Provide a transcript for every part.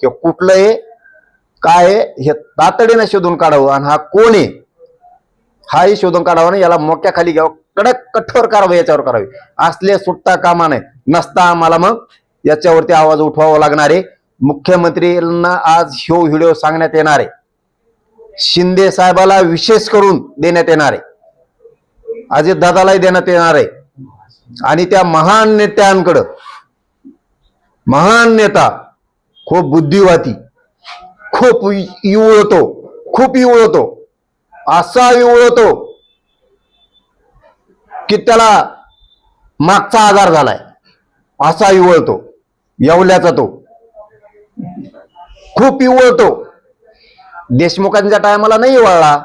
की कुठलं आहे काय हे तातडीनं शोधून काढावं आणि हा कोण आहे? हाही शोधून काढावा ना याला मोक्याखाली घ्यावं. कडक कठोर कारवाई याच्यावर करावी. असले सुट्टा कामा नाही नसता आम्हाला मग याच्यावरती आवाज उठवावा लागणार आहे. मुख्यमंत्र्यांना आज ह्यो व्हिडिओ सांगण्यात येणार आहे. शिंदे साहेबाला विशेष करून देण्यात येणार आहे. अजित दादालाही देण्यात येणार आहे. आणि त्या महान नेत्यांकडं महान नेता खूप बुद्धिवाती खूप इवळतो खूप इवळतो असा इवळतो की त्याला मागचा आजार झालाय. असा इवळतो येवल्याचा तो. खूप इवळतो. देशमुखांच्या टायमाला नाही इवळला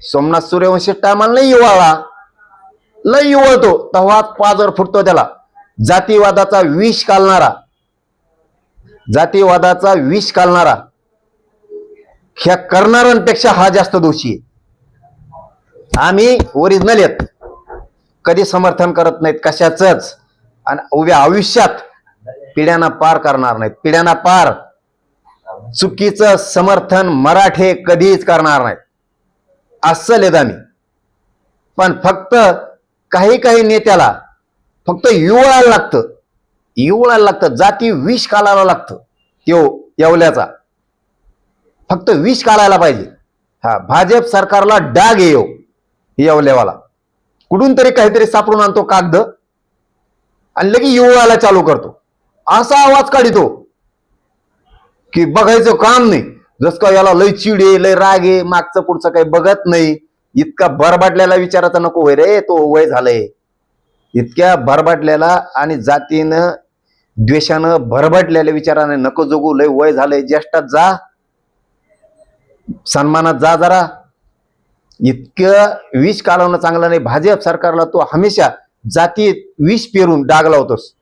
सोमनाथ सूर्यवंशी टायमाला नाही इवळला. लय इवळतो तेव्हा पाजर फुटतो त्याला. जातीवादाचा विष कालणारा. जातीवादाचा विष कालणारा. ह्या करणाऱ्यांपेक्षा हा जास्त दोषी आहे. आम्ही ओरिजिनल आहेत. कधी समर्थन करत नाहीत कशाच आणि उभ्या आयुष्यात पिढ्यांना पार करणार नाहीत. पिढ्यांना पार. चुकीचं समर्थन मराठे कधीच करणार नाहीत. अस्सल आहेत आम्ही. पण फक्त काही काही नेत्याला फक्त युवळायला लागतं. येवळायला लागतं जाती विष कालायला लागतं. येव येवल्याचा. फक्त विष कालायला पाहिजे. हा भाजप सरकारला डाग येऊ येवल्यावाला. कुठून तरी काहीतरी सापडून आणतो कागद. आणि लगे येवळायला चालू करतो. असा आवाज काढितो. की बघायचं काम नाही. जस का याला लय चिड आहे लय राग आहे मागचं पुढचं काही बघत नाही. इतका भरबाटल्याला विचारायचा नको वय रे तो वय झालंय. इतक्या भरबाटल्याला आणि जातीनं द्वेषानं भरभटलेल्या विचाराने नको जगू लय वय झालंय ज्येष्ठात जा. सन्मानात जा जरा. इतकं विष कालवणं चांगलं नाही. भाजप सरकारला तो हमेशा जातीत विष पेरून डाग लावतोस.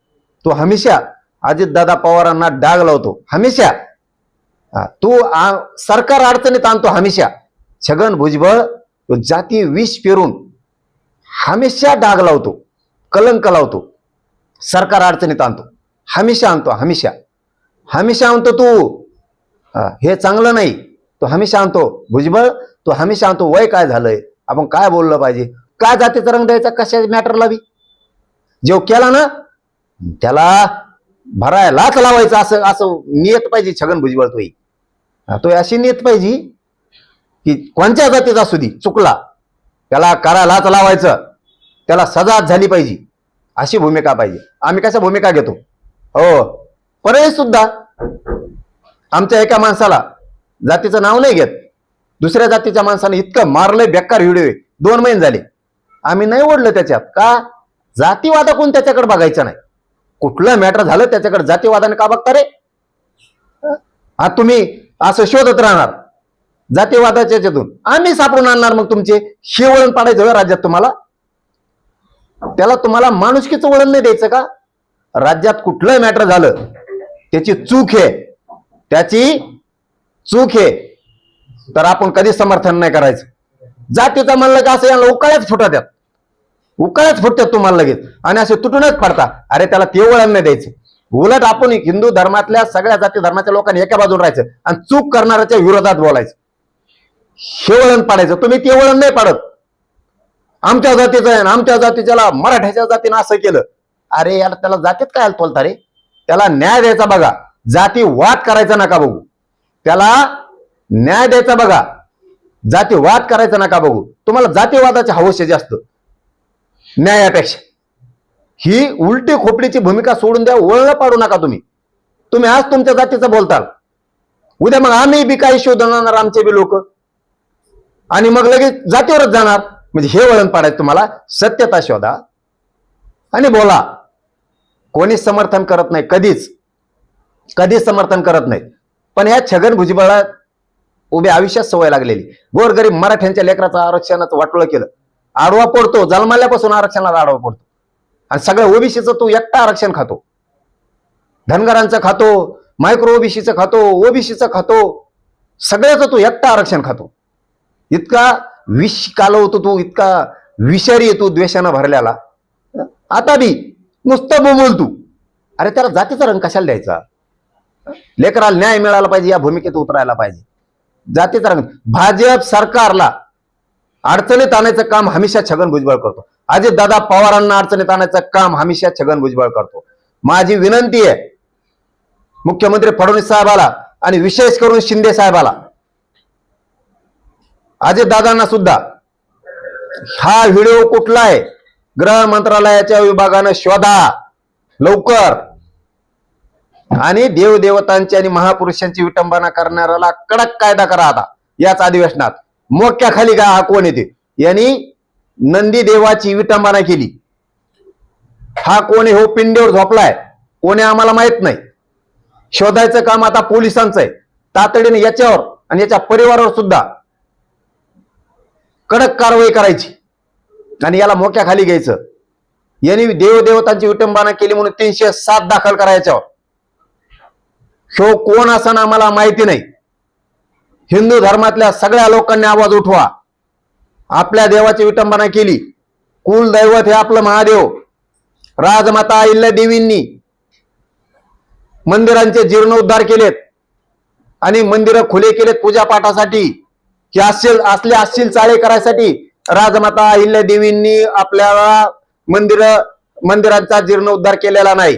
तो हमेशा अजितदादा पवारांना डाग लावतो. हमेशा. तो आ- सरकार अडचणीत आणतो हमेशा. छगन भुजबळ तो जाती विष पेरून हमेशा डाग लावतो. कलंक लावतो. सरकार अडचणीत आणतो. हमेशा आणतो हमेशा. हमेशा आणतो तू. हे चांगलं नाही. तो हमेशा आणतो. भुजबळ तो हमेशा आणतो. वय काय झालंय? आपण काय बोललं पाहिजे? काय जातीचा रंग द्यायचा? कशा मॅटरला बी? जेव केला ना त्याला भरायलाच लावायचं असं असं नियत पाहिजे छगन भुजबळ तोही. तो अशी नियत पाहिजे की कोणत्या जातीचा असू दे चुकला. त्याला करायलाच लावायचं. त्याला सजा झाली पाहिजे. अशी भूमिका पाहिजे. आम्ही कशा भूमिका घेतो? हो. परत सुद्धा आमच्या एका माणसाला जातीचं नाव नाही घेत. दुसऱ्या जातीच्या माणसाने इतकं मारलंय बेकार व्हिडिओ. दोन महिने झाले. आम्ही नाही ओढलं त्याच्यात. का? जातीवादा कोण त्याच्याकडे बघायचं नाही. कुठलं मॅटर झालं त्याच्याकडे? जातीवादाने का बघता रे? हा तुम्ही असं शोधत राहणार. जातीवादाच्या याच्यातून. आम्ही सापडून आणणार मग तुमचे. हे वळण पाडायचं राज्यात तुम्हाला? त्याला तुम्हाला माणुसकीचं वळण नाही द्यायचं का? राज्यात कुठलंही मॅटर झालं त्याची चूक आहे. त्याची चूक आहे. तर आपण कधीच समर्थन नाही करायचं. जातीचं म्हणलं का असं याला उकाळ्याच फुटत्यात उकाळ्याच फुटतात तुम्हाला लगेच. आणि असे तुटूनच पडता. अरे त्याला ते वळण नाही द्यायचं. उलट आपण हिंदू धर्मातल्या सगळ्या जाती धर्माच्या लोकांनी एका बाजूला राहायचं आणि चूक करणाऱ्याच्या विरोधात बोलायचं. हे वळण पाडायचं. तुम्ही ते वळण नाही पाडत. आमच्या जातीचं आहे आमच्या जातीच्याला मराठ्याच्या जातीनं असं केलं. अरे याला त्याला जातीत काय बोलता रे त्याला न्याय द्यायचा बघा. जाती वाद करायचा नका बघू. त्याला न्याय द्यायचा बघा. जाती वाद करायचा नका बघू. तुम्हाला जातीवादाचे हवस जास्त. न्यायापेक्षा. ही उलटी खोपडीची भूमिका सोडून द्या वळण पाडू नका तुम्ही. तुम्ही आज तुमच्या जातीचं बोलताल. उद्या मग आम्ही बी काही शोधणार आमचे बी लोक? आणि मग लगेच जातीवरच जाणार. म्हणजे हे वळण पाडायचं तुम्हाला सत्यता शोधा. आणि बोला. कोणीच समर्थन करत नाही कधीच. कधीच समर्थन करत नाही. पण ह्या छगन भुजबळा उभ्या आयुष्यात सवय लागलेली. गोरगरीब मराठ्यांच्या लेकराचं आरक्षणाचं वाटोळं केलं. आडवा पडतो जन्माल्यापासून आरक्षणाला आडवा पडतो. आणि सगळ्या ओबीसीचं तू एकटा आरक्षण खातो. धनगरांचं खातो मायक्रो ओबीसीचं खातो ओबीसीचं खातो. सगळ्याचं तू एकटा आरक्षण खातो. इतका विष कालवतो तू इतका विषारी येतो तू द्वेषानं भरल्याला आता बी नुसतं बोबोल तू. अरे त्याला जातीचा रंग कशाला द्यायचा? लेकराला न्याय मिळाला पाहिजे या भूमिकेत उतरायला पाहिजे. जातीचा रंग. भाजप सरकारला अडचणीत आणायचं काम हमेशा छगन भुजबळ करतो. अजित दादा पवारांना अडचणीत आणायचं काम हमेशा छगन भुजबळ करतो. माझी विनंती आहे मुख्यमंत्री फडणवीस साहेबाला आणि विशेष करून शिंदे साहेबाला अजित दादांना सुद्धा हा व्हिडिओ कुठला आहे? गृह मंत्रालयाच्या विभागानं शोधा. लवकर. आणि देवदेवतांची आणि महापुरुषांची विटंबना करणाऱ्याला कडक कायदा करा आता. याच अधिवेशनात. मोक्या खाली हा कोण येते? यांनी नंदी देवाची विटंबना केली. हा कोण आहे? हो पिंडीवर झोपलाय. कोणी आम्हाला माहीत नाही. शोधायचं काम आता पोलिसांचं आहे. तातडीने याच्यावर आणि याच्या परिवारावर सुद्धा कडक कारवाई करायची. आणि याला मोक्या खाली घ्यायचं. यांनी देवदेवतांची विटंबना केली म्हणून तीनशे सात दाखल करायच्यावर शो कोण असं आम्हाला माहिती नाही. हिंदू धर्मातल्या सगळ्या लोकांनी आवाज उठवा. आपल्या देवाची विटंबना केली. कुलदैवत हे आपलं महादेव. राजमाता अहिल्या देवींनी मंदिरांचे जीर्णोद्धार केलेत. आणि मंदिरं खुले केलेत पूजापाठासाठी. हे असेल असले असतील चाळे करायसाठी. राजमाता अहिल्या देवींनी आपल्याला मंदिर मंदिरांचा जीर्णोद्धार केलेला नाही.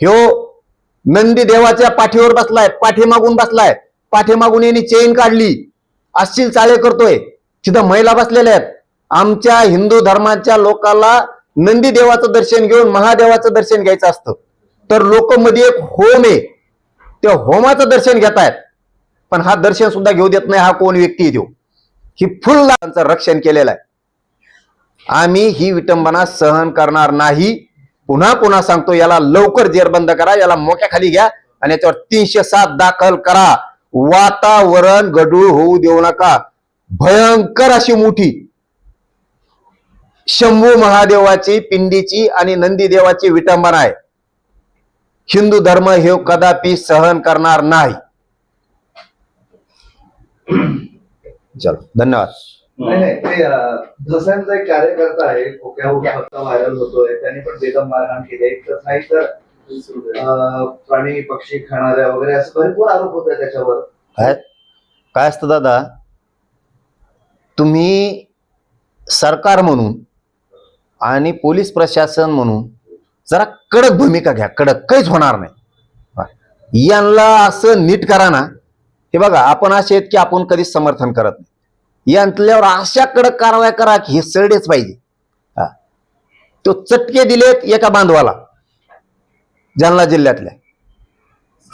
ह्यो नंदी देवाच्या पाठीवर बसलाय पाठीमागून बसलाय. पाठीमागून यांनी चेन काढली. असशील चाळे करतोय. तिथं महिला बसलेल्या आहेत. आमच्या हिंदू धर्माच्या लोकांना नंदी देवाचं दर्शन घेऊन महादेवाचं दर्शन घ्यायचं असतं. तर लोक मध्ये एक होम आहे. त्या होमाचं दर्शन घेतायत. पण हा दर्शन सुद्धा घेऊ देत नाही हा कोण व्यक्ती देऊ ही फुल रक्षण केलेलं आहे. आम्ही ही विटंबना सहन करणार नाही. पुन्हा पुन्हा सांगतो याला लवकर जेरबंद करा याला मोक्याखाली घ्या आणि याच्यावर तीनशे सात दाखल करा. वातावरण गडूळ होऊ देऊ नका. भयंकर अशी मोठी. शंभू महादेवाची पिंडीची आणि नंदी देवाची विटंबना आहे. हिंदू धर्म हे कदापि सहन करणार नाही. चलो धन्यवाद. नाही नाही ते अं, धसांचा एक कार्यकर्ता आहे खोक्याहून फक्त व्हायरल होतोय त्यांनी पण बेदम मारहाण केली तर नाही तर प्राणी पक्षी खाणाऱ्या वगैरे असं भरपूर आरोप होत आहे त्याच्यावर. काय काय असतं दादा? तुम्ही सरकार म्हणून आणि पोलीस प्रशासन म्हणून जरा कडक भूमिका घ्या. कडक काहीच होणार नाही. यांना असं नीट करा ना. हे बघा आपण असे आहेत की आपण कधीच समर्थन करत नाही. यांतल्यावर अशा कडक कारवाया करा की हे सरडेच पाहिजे. हा. तो चटके दिलेत एका बांधवाला जालना जिल्ह्यातल्या.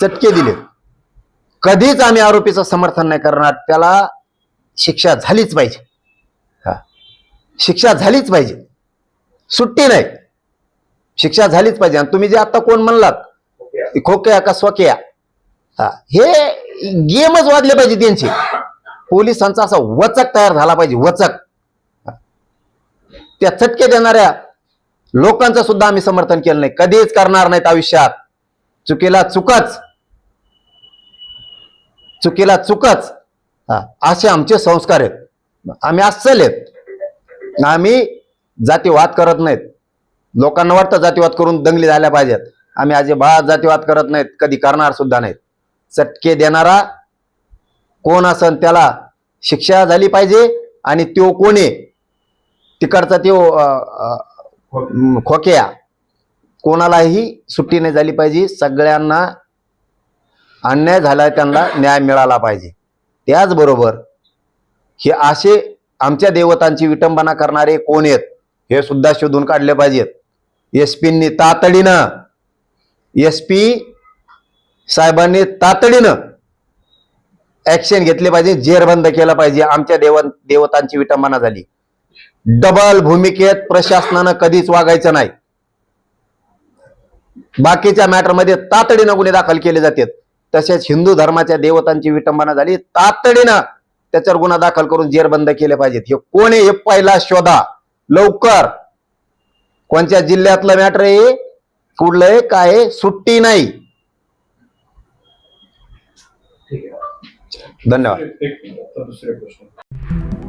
चटके दिलेत. कधीच आम्ही आरोपीचं समर्थन नाही करणार त्याला शिक्षा झालीच पाहिजे. हा. शिक्षा झालीच पाहिजे. सुट्टी नाही. शिक्षा झालीच पाहिजे. आणि तुम्ही जे आता कोण म्हणलात खोक्या. खोक्या का स्वक्या? हा. हे गेमच वाजले पाहिजे त्यांचे. पोलिसांचा असा वचक तयार झाला पाहिजे वचक. त्या चटके देणाऱ्या लोकांचं सुद्धा आम्ही समर्थन केलं नाही. कधीच करणार नाहीत आयुष्यात. चुकीला चुकच. चुकीला चुकच. हा असे आमचे संस्कार आहेत. आम्ही अस्सल आहेत. आम्ही जातीवाद करत नाहीत. लोकांना वाटतं जातीवाद करून दंगली झाल्या पाहिजेत. आम्ही अजिबात जातीवाद करत नाहीत. कधी करणार सुद्धा नाहीत. चटके देणारा कोण असन त्याला शिक्षा झाली पाहिजे आणि तो कोण? आहे तिकडचा तो खोक्या. कोणालाही सुट्टी नाही झाली पाहिजे. सगळ्यांना अन्याय झाला त्यांना न्याय मिळाला पाहिजे. त्याचबरोबर हे असे आमच्या देवतांची विटंबना करणारे कोण आहेत? हे सुद्धा शोधून काढले पाहिजेत. एस पींनी तातडीनं एस पी साहेबांनी तातडीनं ऍक्शन घेतले पाहिजे जेरबंद केलं पाहिजे. आमच्या देव देवतांची विटंबना झाली. डबल भूमिकेत प्रशासनानं कधीच वागायचं नाही. बाकीच्या मॅटरमध्ये तातडीनं गुन्हे दाखल केले जातात. तसेच हिंदू धर्माच्या देवतांची विटंबना झाली. तातडीनं त्याच्यावर गुन्हा दाखल करून जेरबंद केले पाहिजेत. हे कोण हे पहिला शोधा. लवकर. कोणत्या जिल्ह्यातलं मॅटर आहे? कुठलं आहे? काय सुट्टी नाही ठीक आहे धन्यवाद. एक दुसरे प्रश्न